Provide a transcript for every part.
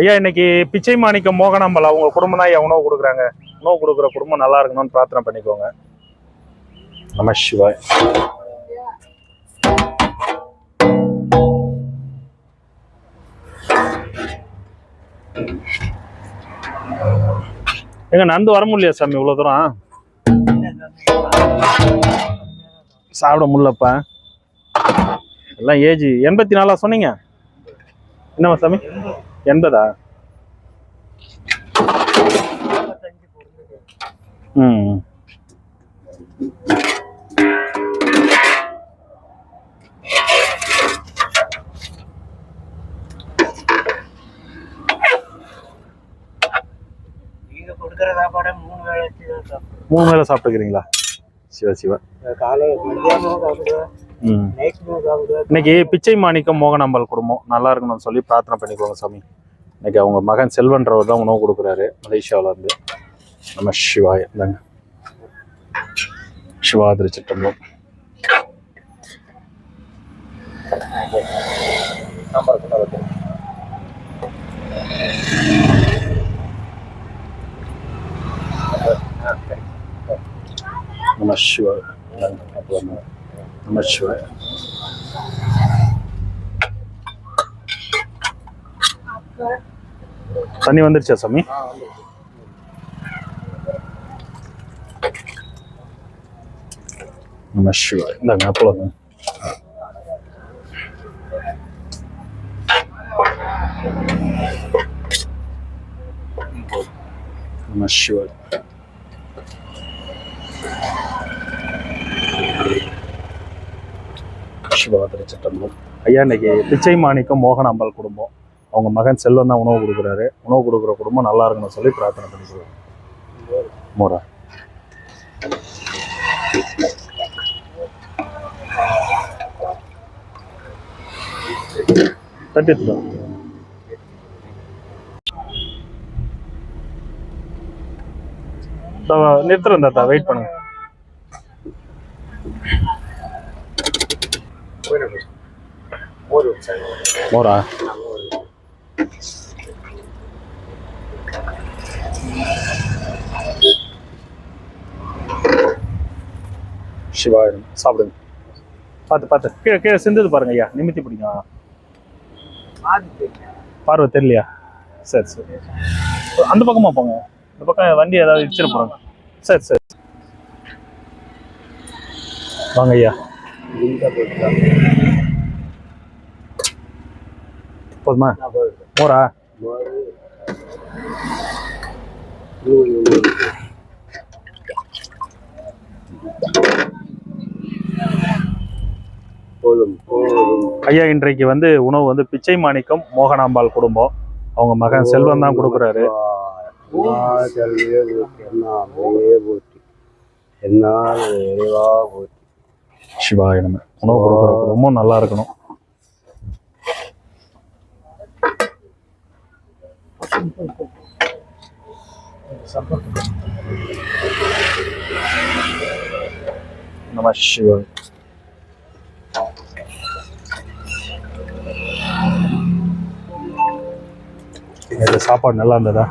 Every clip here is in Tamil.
ஐயா இன்னைக்கு பிச்சை மாணிக்க மோகனாம்பல் அவங்க குடும்பம் தான் ஐயா உணவு கொடுக்குறாங்க. உணவு கொடுக்குற குடும்பம் நல்லா இருக்கணும்னு பிரார்த்தனை பண்ணிக்கோங்க. நம சிவாய். எங்க நந்து வர முடியல சாமி இவ்வளோ தூரம்? சாப்பிட முடியலப்பா. எல்லாம் ஏஜ் எண்பத்தி நாலா சொன்னீங்க? என்னம்மா சாமி? எண்பதா? ம் மூணு வேளை சாப்பிட்டுக்கிறீங்களா? சிவா சிவா. காலை இன்னைக்கு பிச்சை மாணிக்கம் மோகனாம்பாள் குடும்பம் நல்லா இருக்கணும்னு சொல்லி பிரார்த்தனை பண்ணிக்கோங்க சாமி. இன்னைக்கு அவங்க மகன் செல்வன்றவர் தான் உணவு கொடுக்குறாரு மலேசியாவுல இருந்து. நம்ம சிவாய் இந்தாங்க. சிவா திருச்சிட்டம்பலம் நம்ம கூட வைக்கிறேன் நம சிவாய இந்தாங்க அப்புறம் நம சிவாய தண்ணி வந்துருச்சா சாமி? நம சிவாய இந்தாங்க அப்பளம். நம சிவாய சிவாதிரி ஐயா இன்னைக்கு பிச்சை மாணிக்கம் மோகனாம்பாள் குடும்பம். அவங்க மகன் செல்வம் தான் உணவு கொடுக்குறாரு. உணவு கொடுக்குற குடும்பம் நல்லா இருக்கணும்னு சொல்லி பிரார்த்தனை பண்ணிக்கிறோம். மோரா. தட்டிட்டு நிறுத்துறேன் தாத்தா வெயிட் பண்ணுங்க. மோரா சிவாயிரம் சாப்பிடுங்க. பார்த்து பார்த்து. கீழே கீழே சிந்தது பாருங்க ஐயா. நிமித்தி பிடிங்க. பார்வை தெரியலையா? சரி சரி. அந்த பக்கமா போங்க. இந்த பக்கம் வண்டி ஏதாவது இடிச்சிட போறாங்க. சரி சரி. வாங்க ஐயா. போதுமா? போதும் ஐயா இன்றைக்கு வந்து உணவு வந்து பிச்சை மாணிக்கம் மோகனாம்பாள் குடும்பம். அவங்க மகன் செல்வம் தான் கொடுக்குறாரு. எல்லாமே போச்சு என்னால் இறைவா போச்சு சிவாய நம்ம உணவு கொடுக்குற குடும்பம் நல்லா இருக்கணும். நம சிவாய் இந்த சாப்பாடு நல்லா இருந்ததா?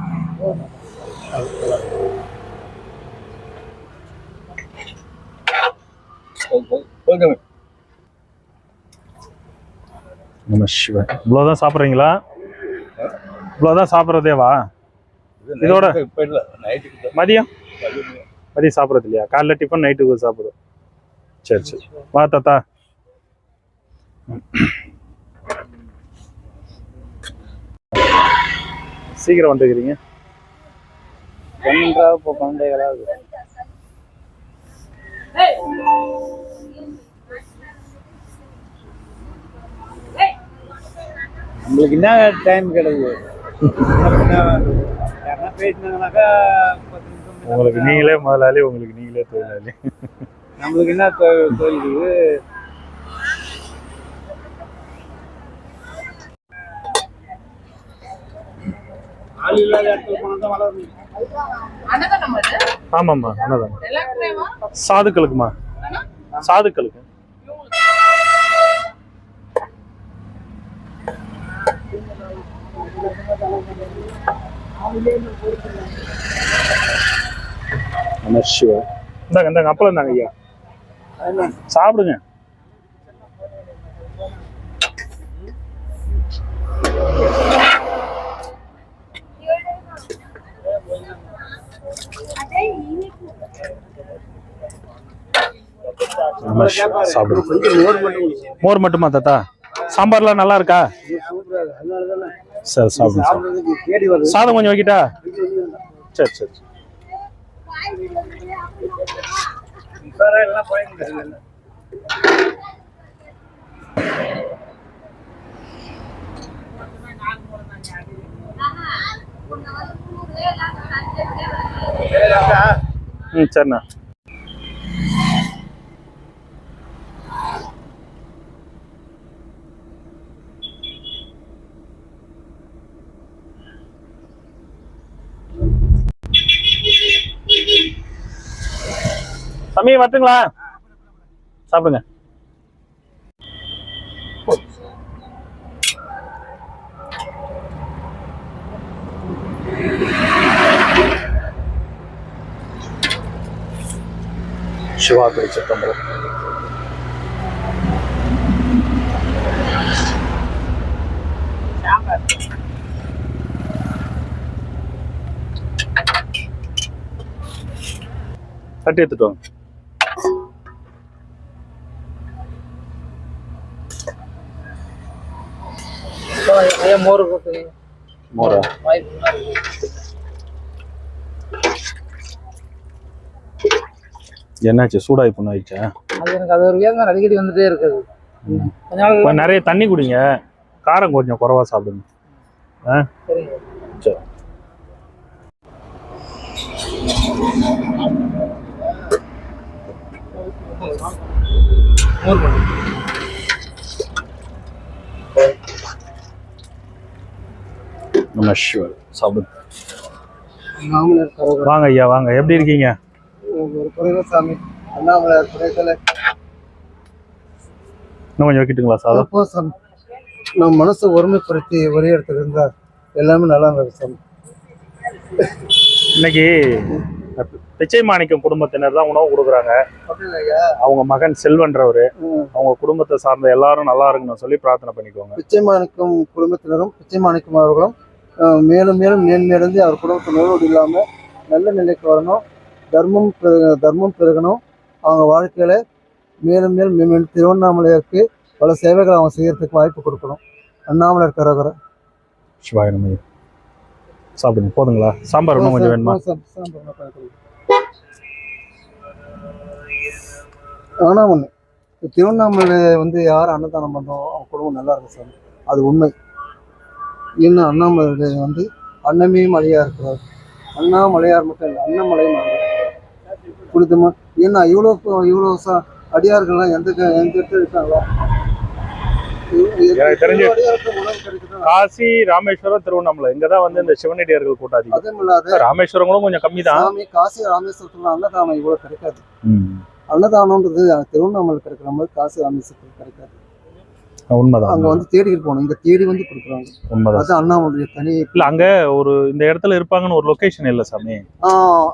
நம சிவாய் இவ்வளோதான் சாப்பிட்றீங்களா? இவ்வளோதான் சாப்பிட்றதேவா? இதோட மதியம்? மதியம். சாப்பிட்றது இல்லையா? காலைல டிஃபன் நைட்டுக்கு சாப்பிடுவோம் சரி சரி. வா தாத்தா. சீக்கிரம் வந்துக்கிறீங்க. பன்னெண்டாவது இப்போ பன்னெண்டாவது நம்மளுக்கு என்ன டைம் கிடைக்குது? உங்களுக்கு நீங்களே முதலாளி உங்களுக்கு நீங்களே தொழிலாளி. நம்மளுக்கு என்ன தொ- தொழில் ஆமாம்மா அண்ணதான் சாதுக்களுக்குமா சாதுக்களுக்கு. நம சிவா. இந்தாங்க இந்தாங்க அப்பளம் இந்தாங்க ஐயா. சாப்பிடுங்க. சாப்பிடுங்க. மோர் மட்டுமா தாத்தா? சாம்பார்லாம் நல்லா இருக்கா? சரி சாப்பிடுங்க சாதம் கொஞ்சம் வைக்கிட்டா? சரி சரி ம் சரிண்ணா. தம்பி வரட்டுங்களா? சாப்பிடுங்க. சிவா திருச்சிட்டம்பரம் தட்டி எடுத்துட்டு வாங்க. ஐயா மோர் மோரா? என்னாச்சு? சூடாகி புண்ணு ஆயிடுச்சா? அது எனக்கு அது ஒரு வியாபாரம் அடிக்கடி வந்துட்டே இருக்குது. கொஞ்ச நிறைய தண்ணி குடிங்க. காரம் கொஞ்சம் குறைவா சாப்பிடுங்க. ஆ? சரிங்க. சரி. மோர் மாமனார் கரோகர். வாங்க ஐயா வாங்க. எப்படி இருக்கீங்க? ஒரு குறைவ சாமி. அண்ணாமலையார் குறைத்தல இன்னும் கொஞ்சம் வைக்கட்டுங்களா சாதம்? நம்ம மனசை ஒருமைப்படுத்தி ஒரே இடத்துல இருந்தா எல்லாமே நல்லா இருக்கும் இன்னைக்கு பிச்சை மாணிக்கம் குடும்பத்தினர் தான் உணவு கொடுக்குறாங்க. அவங்க மகன் செல்வன்றவர். அவங்க குடும்பத்தை சார்ந்த எல்லாரும் நல்லா இருக்கணும்னு சொல்லி பிரார்த்தனை பண்ணிக்கோங்க. பிச்சை மாணிக்கம் குடும்பத்தினரும் பிச்சை மாணிக்கம் அவர்களும் மேலும் மேலும் மேன்மேலந்து அவர் குடும்பத்தை நோயோடு இல்லாமல் நல்ல நிலைக்கு வரணும். தர்மம் தர்மம் பெருகணும். அவங்க வாழ்க்கையில மேலும் மேலும் மேம்பேலும் திருவண்ணாமலையாருக்கு பல சேவைகளை அவங்க செய்யறதுக்கு வாய்ப்பு கொடுக்கணும். அண்ணாமலையார் கரோகரை சிவாய நம்ம சாப்பிடுங்க போதுங்களா? சாம்பார் இன்னும் கொஞ்சம் வேணுமா? ஆனா ஒண்ணு திருவண்ணாமலை வந்து யார் அன்னதானம் பண்ணோம் அவங்க குடும்பம் நல்லா இருக்கும் சார் அது உண்மை. இன்னும் அண்ணாமலை வந்து அன்னமே மலையா இருக்கிறார். அண்ணாமலையார் மட்டும் இல்லை அண்ணாமலையும் குளித்தமா ஏன்னா இவ்வளோ இவ்வளோ ச அடியார்கள்லாம் எந்த எந்த இருக்காங்களோ? எனக்கு தெரிஞ்சு- இவ்வளவு காசி ராமேஸ்வரம் திருவண்ணாமலை. இங்க தான் வந்து இந்த சிவனடியார்கள் கூட்டம் அதிகம் அதுவும் இல்லாத ராமேஸ்வரங்களும் கொஞ்சம் கம்மி தான் காசி ராமேஸ்வரத்துல அன்னதானம் இவ்வளோ கிடைக்காது. அன்னதானம்ன்றது திருவண்ணாமலை கிடைக்கிற மாதிரி காசி ராமேஸ்வரத்தில் கிடைக்காது. உண்மைதான். அங்க வந்து தேடிக்கிட்டு போகணும். இங்க தேடி வந்து கொடுக்குறாங்க. உண்மைதான். அது அண்ணாமலைய தனி இல்ல அங்க ஒரு இந்த இடத்துல இருப்பாங்கன்னு ஒரு லொகேஷன் இல்ல சாமி.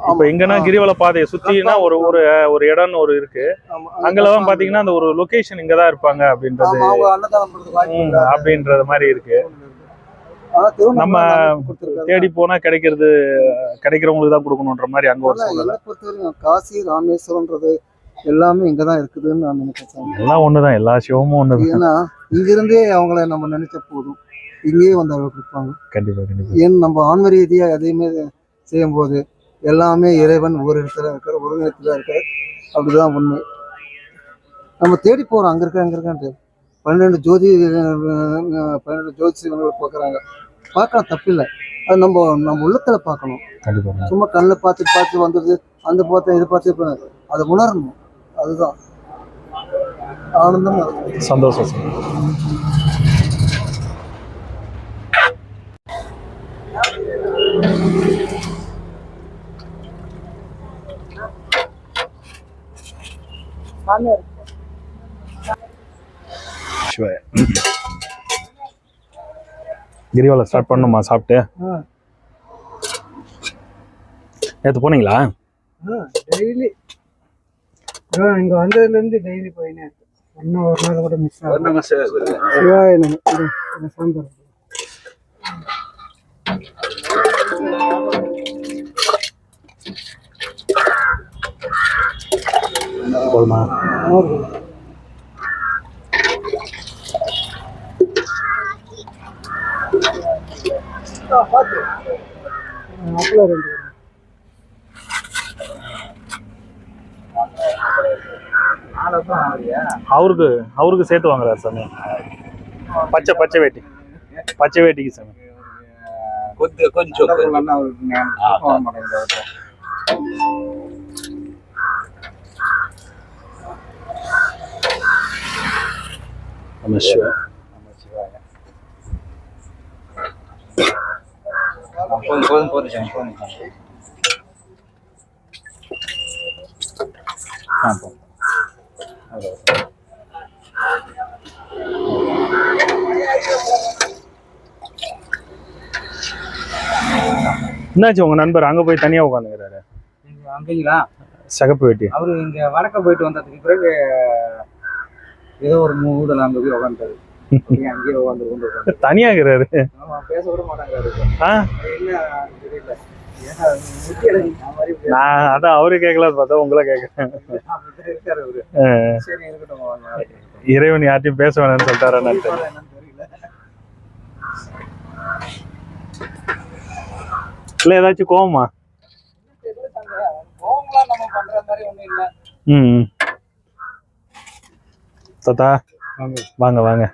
இப்ப எங்கன்னா கிரிவல பாதையை சுத்தினா ஒரு ஒரு ஒரு இடம்னு ஒரு இருக்கு. அங்கெல்லாம் பாத்தீங்கன்னா அந்த ஒரு லொகேஷன் இங்கதான் இருப்பாங்க அப்படின்றது. அப்படின்றது மாதிரி இருக்கு. நம்ம. தேடி போனா கிடைக்கிறது கிடைக்கிறவங்களுக்கு தான் கொடுக்கணுன்ற மாதிரி அங்க ஒரு காசி ராமேஸ்வரம்ன்றது எல்லாமே இங்கதான் இருக்குதுன்னு நான் நினைக்கிறேன். எல்லாம் ஒண்ணுதான் எல்லா சிவமும் ஒண்ணுதான். ஏன்னா இங்கிருந்தே அவங்கள நம்ம நினைச்ச போதும். இங்கேயே வந்து அவங்க கொடுப்பாங்க கண்டிப்பா கண்டிப்பா. ஏன் நம்ம ஆன்ம ரீதியா எதையுமே செய்யும்போது எல்லாமே இறைவன் ஒரு இடத்துல இருக்கார் ஒரு இடத்துல இருக்கார். அப்படிதான் உண்மை. நம்ம தேடி போறோம் அங்க இருக்க அங்க இருக்கான்ட்டு. பன்னெண்டு ஜோதி பன்னெண்டு ஜோதிஷங்களை பார்க்குறாங்க. பார்க்கலாம் தப்பில்லை. அது நம்ம நம்ம உள்ளத்துல பார்க்கணும். கண்டிப்பா சும்மா கண்ணில் பார்த்து பார்த்து வந்துடுது அந்த பார்த்து இது பார்த்து அதை உணரணும். அதுதான். ஆனந்தமா சந்தோஷம். சார் சிவாய. கிரிவலம் ஸ்டார்ட் பண்ணுமா சாப்பிட்டு. நேற்று போனீங்களா? டெய்லி ஆ இங்கே வந்ததுலேருந்து டெய்லி போயினே இருக்கு. இன்னும் ஒரு நாள் கூட மிஸ் ஆகும் சிவாய நம்ம சாம்பார். போதுமா? அப்பளம் ரெண்டு. அவருக்கு அவருக்கு சேர்த்து வாங்குறாரு சாமி. பச்சை பச்சை வேட்டி. பச்சை வேட்டிக்கு சாமி. கொஞ்சம் கொஞ்சம் நம்ம சிவா. போதும் போதும் போதும் போதும். పోనీ என்னாச்சு உங்க நண்பர்? அங்க போய் தனியா உட்காந்துக்கிறாரு அங்கீங்களா? சகப்பு வேட்டி. அவரு இங்க வடக்க போயிட்டு வந்ததுக்கு பிறகு ஏதோ ஒரு மூடல அங்க போய் உட்காந்துட்டாரு அங்கேயே உட்காந்து கொண்டு உட்காந்து தனியா இருக்கிறாரு. ஆமா பேச கூட மாட்டாங்கிறாரு. என்ன தெரியல. நான் அதான் அவரு கேட்கல பார்த்தா உங்களை கேட்கறேன். இறைவன் யார்ட்டையும் பேச வேணாம்னு சொல்லிட்டாரா தெரியல. இல்ல ஏதாச்சும் கோவமா? ம். தாத்தா வாங்க. வாங்க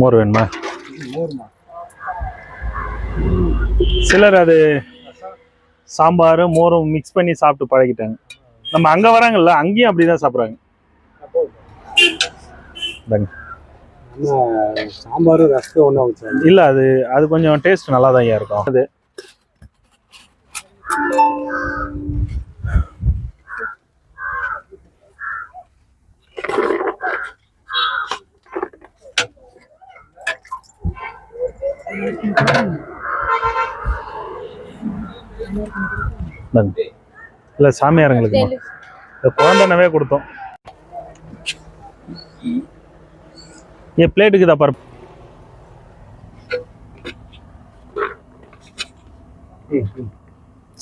மோர் வேணுமா? மோர்மா? சிலர் அது சாம்பாரும் மோரும் மிக்ஸ் பண்ணி சாப்பிட்டு பழகிட்டாங்க. நம்ம அங்க வராங்கல்ல அங்கேயும் அப்படிதான் சாப்பிடுறாங்க. இந்தாங்க. சாம்பார் ரசம் ஒன்றா வச்சாங்க இல்ல அது அது கொஞ்சம் டேஸ்ட் நல்லா தான் இருக்கும். அது. இந்தாங்க. இல்லை சாமியாருங்களுக்கு இந்த குழந்தைனவே கொடுத்தோம். ஏன் பிளேட்டுக்கு தான் பாரு.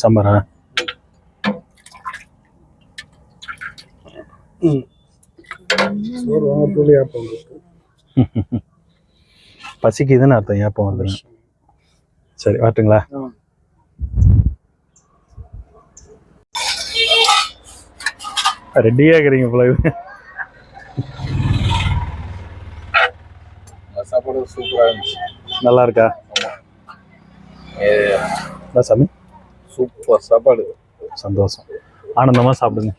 சாம்பாரா? பசிக்குதுன்னு அர்த்தம் ஏப்பம் வருது சரி வரட்டுங்களா? ஆ. ரெடியா இருக்கிறீங்க போல இது. சாப்பாடு சூப்பரா இருந்துச்சு. நல்லா இருக்கா? சாமி. சூப்பர் சாப்பாடு. சந்தோஷம். ஆனந்தமா சாப்பிடுங்க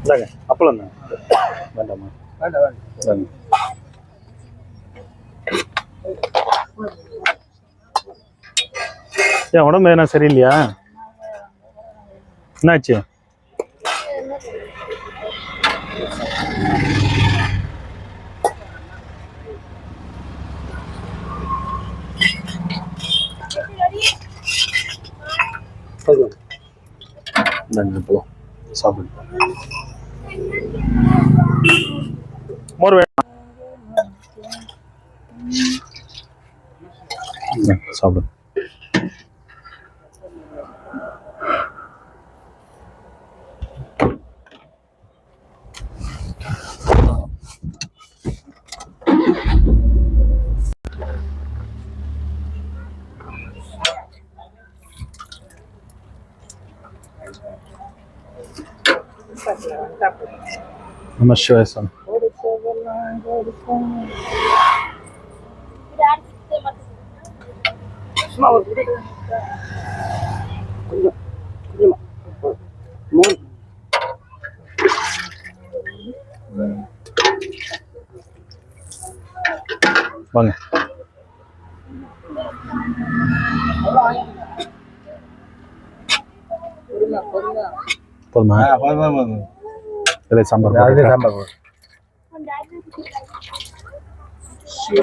இந்தாங்க அப்பளம் தான் வேண்டாமா வேண்டாம் வேண்டாம் இந்தாங்க. ஏன் உடம்பு எதனா சரியில்லையா? என்னாச்சு? இந்தாங்க இப்போ சாப்பிடு. மோர் வேணும் இந்தாங்க, சாப்பிடு நம சிவாய சாமி வாங்க. போதுமா? இல்லை சாம்பார் போட்டுட்டா?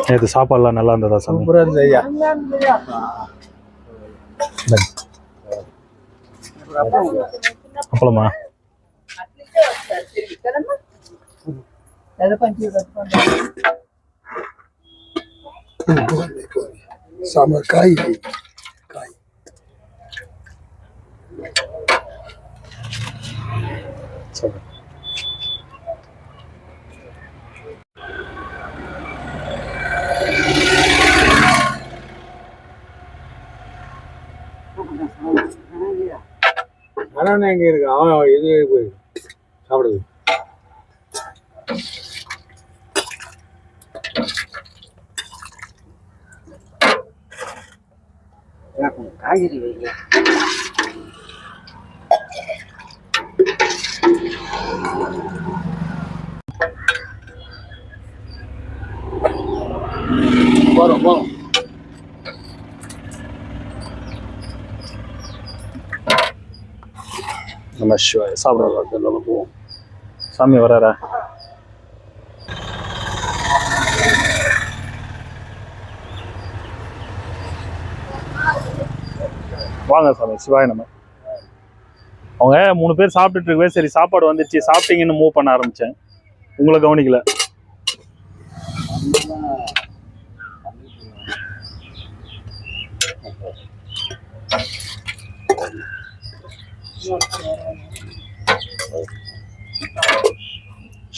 நேற்று சாப்பாடுலாம் நல்லா இருந்ததா சாமி? சூப்பராக இருந்தது ஐயா. அப்பளமா? சாம்பார் காய் காய் சரி ஆனால் எங்கே இருக்கு அவன் இது போய் சாப்பிடுது காய்கறி வைங்க போறோம் போறோம் நம்ம சிவாய சாப்பிட போவோம் சாமி வராரா வாங்க சாமி சிவாய நம்ம அவங்க மூணு பேர் சாப்பிட்டுட்டு இருக்கவே சரி சாப்பாடு வந்துருச்சு. சாப்பிட்டீங்கன்னு மூவ் பண்ண ஆரம்பிச்சேன். உங்களை கவனிக்கல.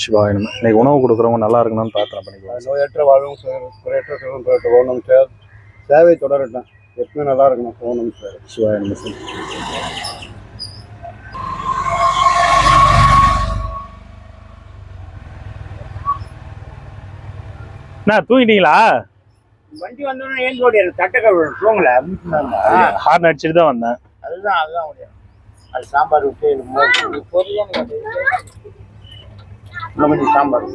சிவாய நம்ம இன்னைக்கு உணவு கொடுக்குறவங்க நல்லா இருக்கணும்னு பிரார்த்தனை பண்ணிக்கலாம். நோயற்ற வாழ்வும் குறையற்ற செல்வம் பெறட்டும். ஓணும் சேவை தொடரட்டும். எப்பவுமே நல்லா இருக்கணும். ஓணும் சார். சிவாய சார் என்ன தூங்கிட்டீங்களா? வண்டி வந்தோடனே ஏன் ஓடியாது தட்டக்க போங்கள. ஹார்ன் அடிச்சுட்டு தான் வந்தேன். அதுதான் அதுதான் முடியும் அது சாம்பார் விட்டு பொரியல் இன்னும் சாம்பார்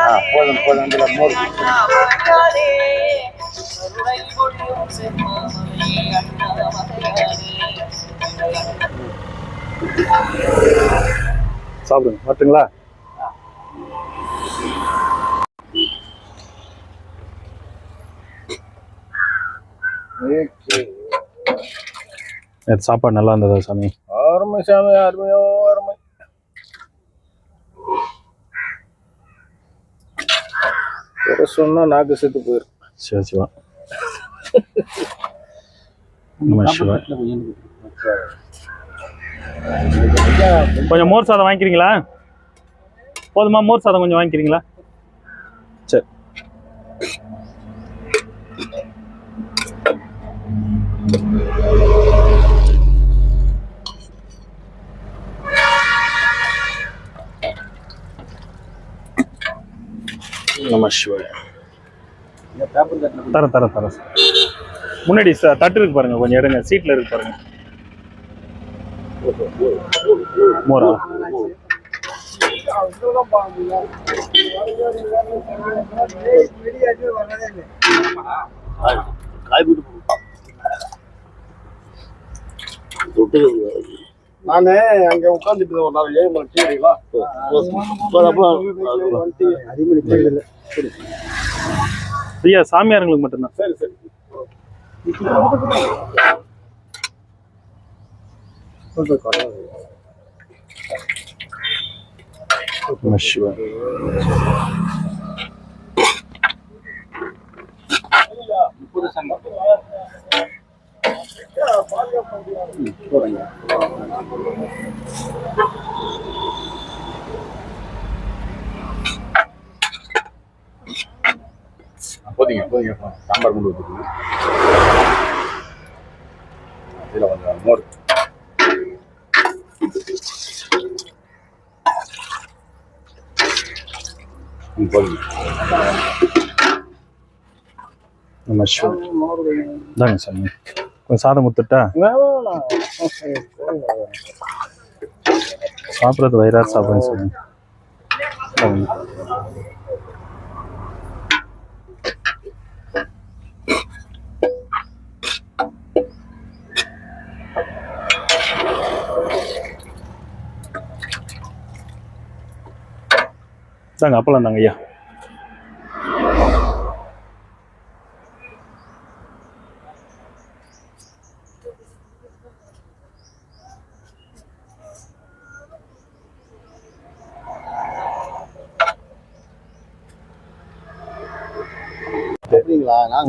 ஆ போதும் போதும் இதுல மோர் சாப்பிடுங்க வரட்டுங்களா நேற்று சாப்பாடு நல்லா இருந்ததா சாமி? அருமை சாமி அருமையோ அருமை குறை சொன்னா நாக்கு செத்து சிவா நம்ம சிவா. கொஞ்சம் மோர் சாதம் வாங்கிக்கிறீங்களா? போதுமா மோர் சாதம் கொஞ்சம் வாங்கிக்கிறீங்களா? சரி. நம சிவாய தரேன் தரேன் தரேன் முன்னாடி சார் தட்டு இருக்கு பாருங்க கொஞ்சம் இடங்க சீட்ல இருக்கு பாருங்க. மோரா. நானு அங்க உட்காந்துட்டு ஒரு நாள் ஏழு மணி டீங்களா ஐயா சாமியாருங்களுக்கு மட்டும்தான். சரி சரி. சிவா போதிங்க போதிங்க. சாம்பார் கொண்டு வந்துருங்க இதில் கொஞ்சம் மோர். போதுங்க. நம்ம சிவா தாங்க கொஞ்சம் சாதம் கொடுத்துட்டா? சாப்பிட்றது வயிறார சாப்பிடுன்னு சொல்லுங்க. தாங்க அப்பளம் தாங்க ஐயா.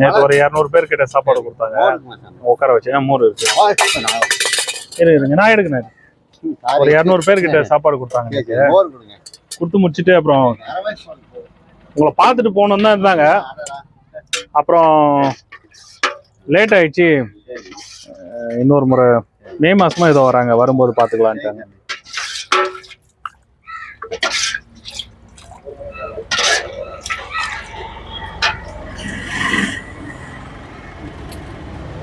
நேற்று ஒரு இரநூறு பேர் கிட்ட சாப்பாடு கொடுத்தாங்க. உட்கார வச்சு மோர் இருக்கு. இரு இருங்க நான் எடுக்கிறேன். ஒரு இரநூறு பேர் கிட்ட சாப்பாடு கொடுத்தாங்க கொடுத்து முடிச்சுட்டு அப்புறம் உங்களை பார்த்துட்டு போகணுன்னு தான் இருந்தாங்க. அப்புறம் லேட் ஆயிடுச்சு. இன்னொரு முறை மே மாசமா ஏதோ வராங்க. வரும்போது பார்த்துக்கலான்ட்டாங்க.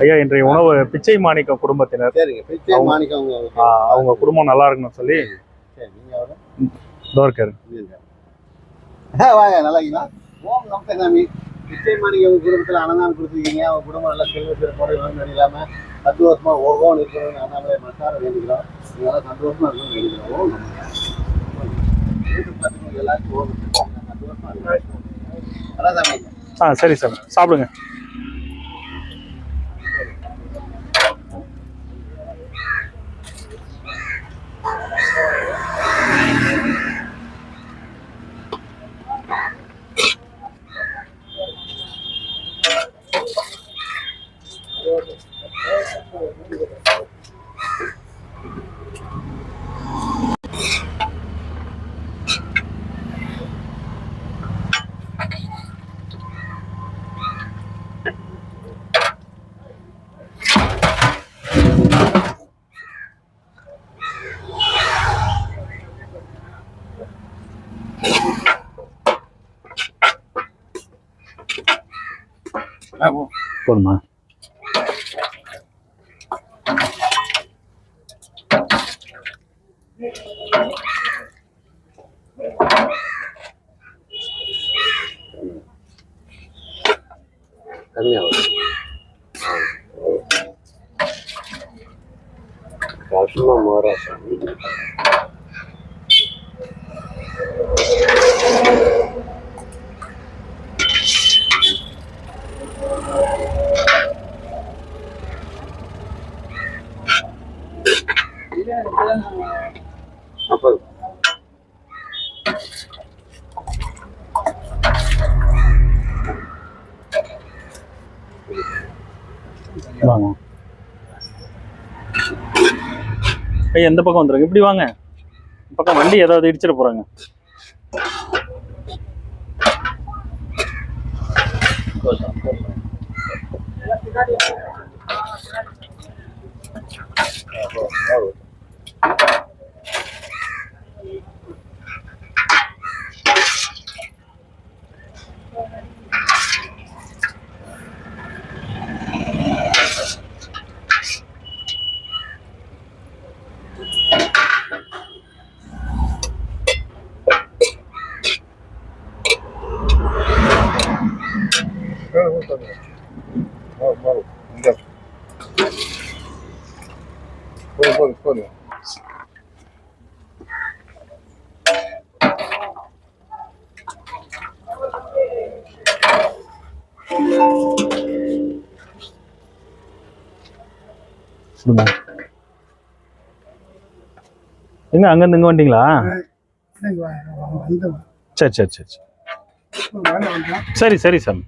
ஐயா இன்றைய உணவு பிச்சை மாணிக்கம் குடும்பத்தினர். சரிங்க பிச்சை மாணிக்கம் அவங்க. குடும்பம் நல்லா இருக்கணும்னு சொல்லி. ஆ, வாங்க நல்லா ஓம் நமஸ்தே சாமி பிச்சை மாணிக்க குடும்பத்தில் அன்னதானம் கொடுத்துருக்கீங்க. அவங்க குடும்பம் நல்லா செல்வ சிறப்போட வேணும் இல்லாம பத்து வருஷமா ஒவ்வொரு இருக்கணும்னு அண்ணாமலை மனசார வேண்டிக்கிறோம். நல்லா சந்தோஷமா இருக்கணும்னு வேண்டிக்கிறோம். ஓம். சந்தோஷமா இருக்கணும். ஆ சரி சார். சாப்பிடுங்க. போதுமா அப்போ வாங்க. ஐயா எந்த பக்கம் வந்துருங்க? இப்படி வாங்க. பக்கம் வண்டி ஏதாவது இடிச்சிட போறாங்க. போதும் போதும் போதும் எங்க அங்கேருந்து இங்க வந்துட்டீங்களா சரி சரி சரி சரி. சரி சரி சாமி.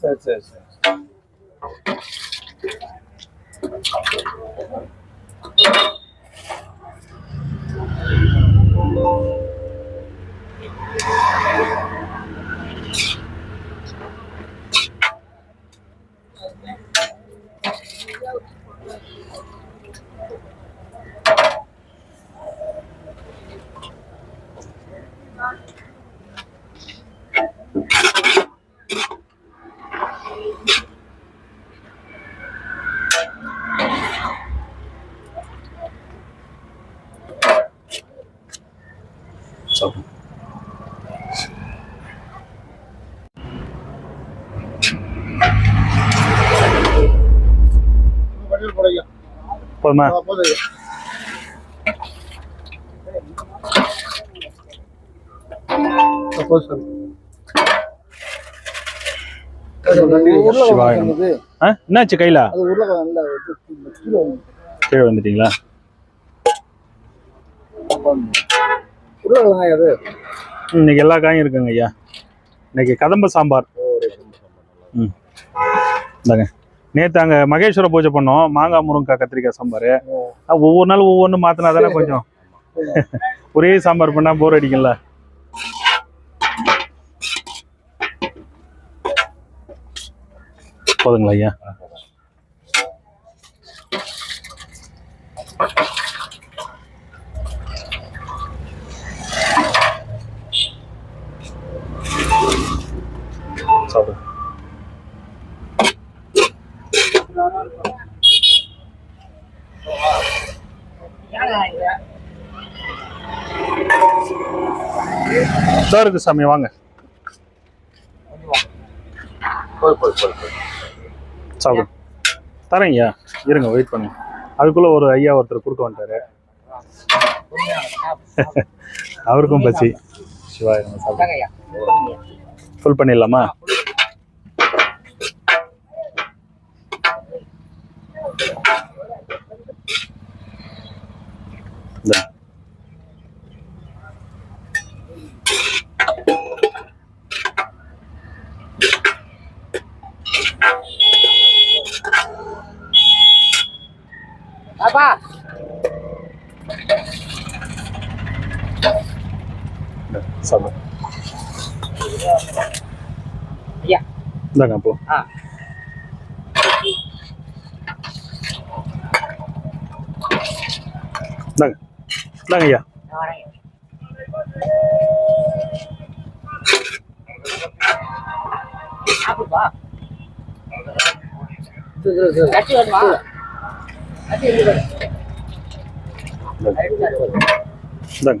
சரி சரி சரி போதுமா என்னாச்சு கையில? கீழே வந்து கீழே வந்துட்டீங்களா? இன்னைக்கு எல்லா காயும் இருக்குங்க ஐயா. இன்னைக்கு கதம்ப சாம்பார். ம். இந்தாங்க. நேற்று அங்கே மகேஸ்வர பூஜை பண்ணோம். மாங்காய் முருங்கக்காய் கத்திரிக்காய் சாம்பார். ஒவ்வொரு நாள் ஒவ்வொன்றும் மாற்றினா தானே கொஞ்சம். ஒரே சாம்பார் பண்ணால் போர் அடிக்கும்ல. போதுங்களா ஐயா? இதோ இருக்கு சாமி வாங்க. சாப்பிடு. தரேன் ஐயா இருங்க வெயிட் பண்ணுங்க அதுக்குள்ள ஒரு ஐயா ஒருத்தர் குறுக்க வந்துட்டாரு. அவருக்கும் பசி. சிவாய ஃபுல் பண்ணிடலாமா? இந்தா, சாப்பிடு இந்தாங்க அப்போ இந்தாங்க இந்தாங்க ஐயா இந்தாங்க